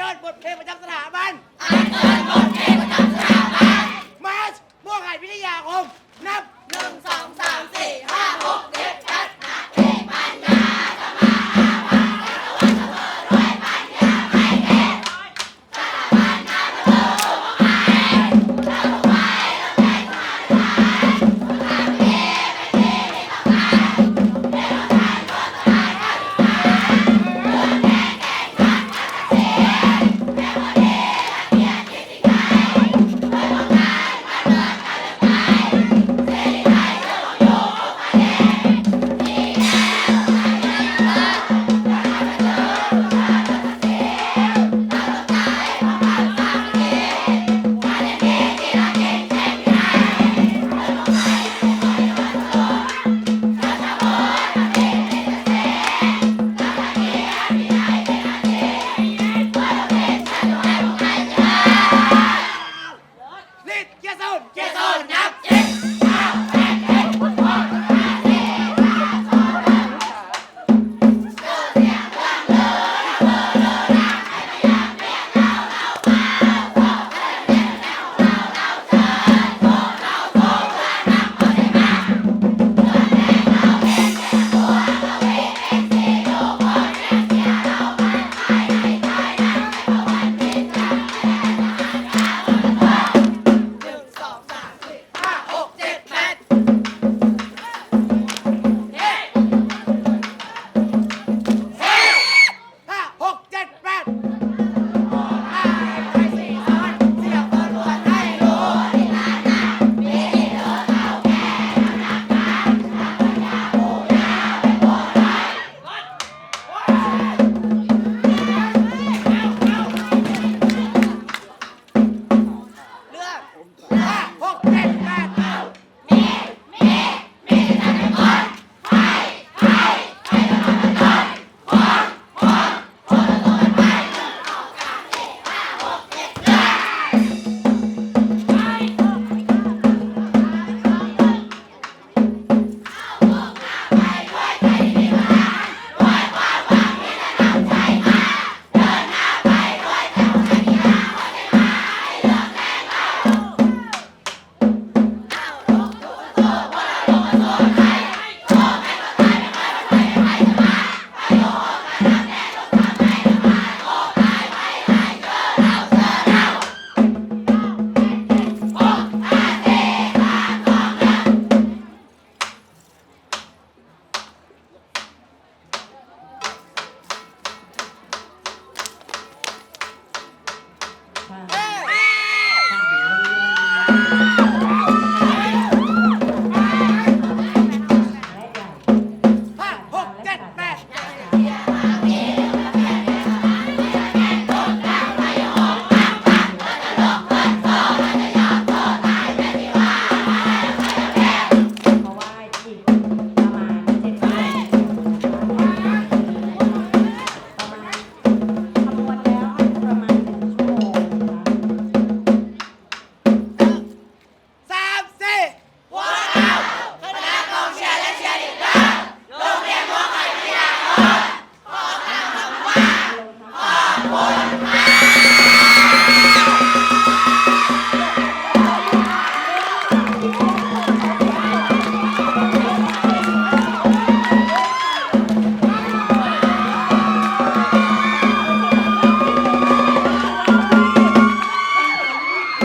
ชิญบทเพลงประจำสถาบันอันเชิญบทเพลงประจำสถาบันมาร์ชม่วงไหวิทยาคม นับหนึ่งสองสามสี่ห้าหกเจ็ด